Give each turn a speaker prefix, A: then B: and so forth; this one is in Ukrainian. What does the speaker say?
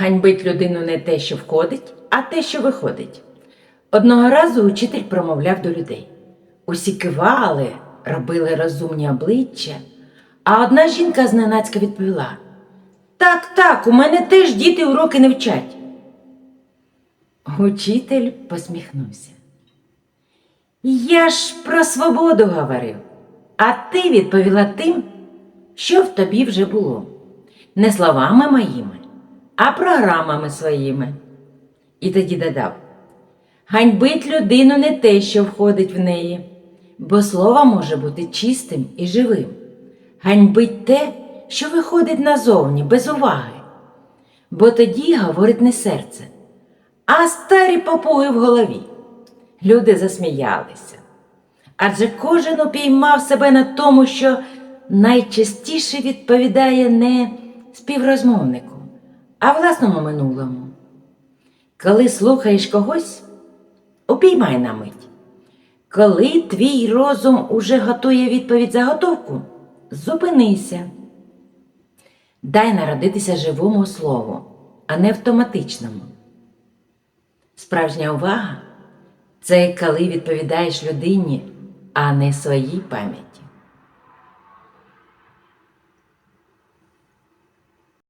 A: Ганьбить людину не те, що входить, а те, що виходить. Одного разу учитель промовляв до людей. Усі кивали, робили розумні обличчя, а одна жінка зненацька відповіла: Так, так, у мене теж діти уроки не вчать. Учитель посміхнувся. Я ж про свободу говорив, а ти відповіла тим, що в тобі вже було. Не словами моїми, а програмами своїми. І тоді додав: ганьбить людину не те, що входить в неї, бо слово може бути чистим і живим. Ганьбить те, що виходить назовні, без уваги. Бо тоді говорить не серце, а старі попуги в голові. Люди засміялися. Адже кожен упіймав себе на тому, що найчастіше відповідає не співрозмовнику, а власному минулому. Коли слухаєш когось, упіймай на мить. Коли твій розум уже готує відповідь заготовку, зупинися. Дай народитися живому слову, а не автоматичному. Справжня увага це коли відповідаєш людині, а не своїй пам'яті.